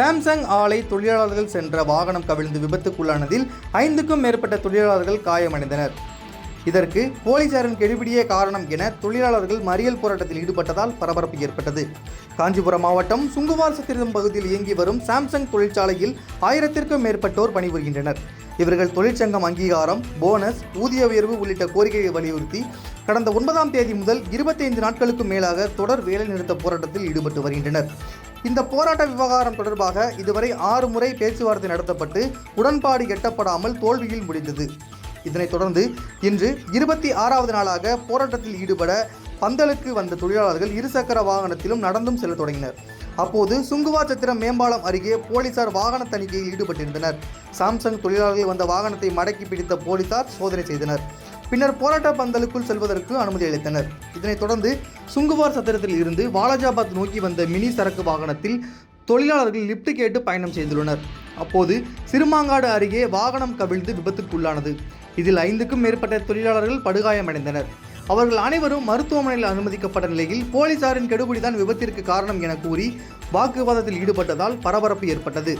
Samsung ஆலை தொழிலாளர்கள் சென்ற வாகனம் கவிழ்ந்து விபத்துக்குள்ளானதில் ஐந்துக்கும் மேற்பட்ட தொழிலாளர்கள் காயமடைந்தனர். இதற்கு போலீசாரின் கெடுபிடியே காரணம் என தொழிலாளர்கள் மறியல் போராட்டத்தில் ஈடுபட்டதால் பரபரப்பு ஏற்பட்டது. காஞ்சிபுரம் மாவட்டம் சுங்குவார் சத்திரம் பகுதியில் இயங்கி வரும் சாம்சங் தொழிற்சாலையில் ஆயிரத்திற்கும் மேற்பட்டோர் பணிபுரிகின்றனர். இவர்கள் தொழிற்சங்கம் அங்கீகாரம் போனஸ் ஊதிய உயர்வு உள்ளிட்ட கோரிக்கையை வலியுறுத்தி கடந்த ஒன்பதாம் தேதி முதல் இருபத்தைந்து நாட்களுக்கும் மேலாக தொடர் வேலைநிறுத்த போராட்டத்தில் ஈடுபட்டு வருகின்றனர். இந்த போராட்ட விவகாரம் தொடர்பாக இதுவரை ஆறு முறை பேச்சுவார்த்தை நடத்தப்பட்டு உடன்பாடு எட்டப்படாமல் தோல்வியில் முடிந்தது. இதனைத் தொடர்ந்து இன்று இருபத்தி ஆறாவது நாளாக போராட்டத்தில் ஈடுபட பந்தலுக்கு வந்த தொழிலாளர்கள் இருசக்கர வாகனத்திலும் நடந்தும் செல்ல தொடங்கினர். அப்போது சுங்குவாச்சத்திரம் மேம்பாலம் அருகே போலீசார் வாகன தணிக்கையில் ஈடுபட்டிருந்தனர். சாம்சங் தொழிலாளர்கள் வந்த வாகனத்தை மடக்கி பிடித்த போலீசார் சோதனை செய்தனர். பின்னர் போராட்ட பந்தலுக்குள் செல்வதற்கு அனுமதி அளித்தனர். இதனைத் தொடர்ந்து சுங்குவார் சத்திரத்தில் இருந்து வாலாஜாபாத் நோக்கி வந்த மினி சரக்கு வாகனத்தில் தொழிலாளர்கள் லிப்ட் கேட்டு பயணம் செய்துள்ளனர். அப்போது சிறுமாங்காடு அருகே வாகனம் கவிழ்ந்து விபத்துக்குள்ளானது. இதில் ஐந்துக்கும் மேற்பட்ட தொழிலாளர்கள் படுகாயமடைந்தனர். அவர்கள் அனைவரும் மருத்துவமனையில் அனுமதிக்கப்பட்ட நிலையில் போலீசாரின் கெடுபிடிதான் விபத்திற்கு காரணம் என கூறி வாக்குவாதத்தில் ஈடுபட்டதால் பரபரப்பு ஏற்பட்டது.